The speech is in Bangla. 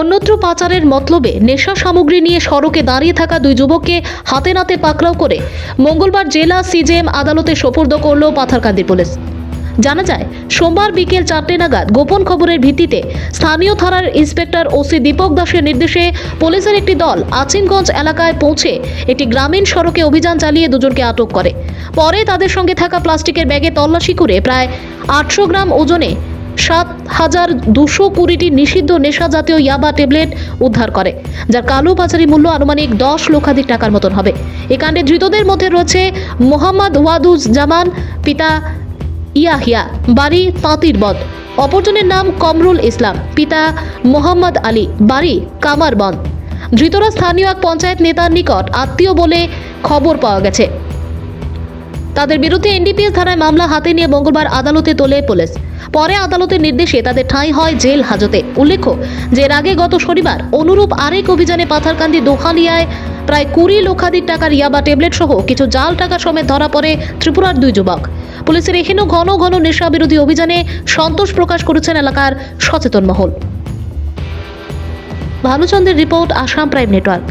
অন্যত্র পাচারের মতলবে নেশা সামগ্রী নিয়ে সড়কে দাঁড়িয়ে থাকা দুই যুবককে হাতে নাতে পাকড়াও করে মঙ্গলবার জেলা সিজেএম আদালতে সোপর্দ করল পাথারকান্দি পুলিশ। জানা যায়, সোমবার বিকেল চারটে নাগাদ গোপন খবরের ভিত্তিতে স্থানীয় থানার ইন্সপেক্টর ওসি দীপক দাসের নির্দেশে পুলিশের একটি দল আচিমগঞ্জ এলাকায় পৌঁছে একটি গ্রামীণ সড়কে অভিযান চালিয়ে দুজনকে আটক করে। পরে তাদের সঙ্গে থাকা প্লাস্টিকের ব্যাগে তল্লাশি করে প্রায় আটশো গ্রাম ওজনে সাত হাজার দুশো কুড়িটি নিষিদ্ধ নেশা জাতীয় ইয়াবা ট্যাবলেট উদ্ধার করে, যার কালো পাচারি মূল্য আনুমানিক দশ লক্ষাধিক টাকার মতন হবে। এ কাণ্ডে ধৃতদের মধ্যে রয়েছে মোহাম্মদ ওয়াদুজ জামান পিতা ইয়াহিয়া, বাড়ি তাঁতির বদ অপরজনের নাম কমরুল ইসলাম, পিতা মোহাম্মদ আলী, বাড়ি কামারবন্দ ধৃতরা স্থানীয় এক পঞ্চায়েত নেতার নিকট আত্মীয় বলে খবর পাওয়া গেছে। তাদের বিরুদ্ধে এনডিপিএস ধারায় মামলা হাতে নিয়ে মঙ্গলবার আদালতে তোলে পুলিশ। পরে আদালতের নির্দেশে তাদের ঠাঁই হয় জেল হাজতে। উল্লেখ্য যে আগে গত শনিবার অনুরূপ আরেক অভিযানে পাথারকান্দি দোহালিয়ায় প্রায় কুড়ি লক্ষাধিক টাকার ইয়াবা ট্যাবলেট সহ কিছু জাল টাকা সমেত ধরা পড়ে ত্রিপুরার দুই যুবক। পুলিশের এখানেও ঘন ঘন নেশা বিরোধী অভিযানে সন্তোষ প্রকাশ করেছেন এলাকার সচেতন মহল। ভানুচন্দ্রের রিপোর্ট আসাম প্রাইম নেটওয়ার্ক।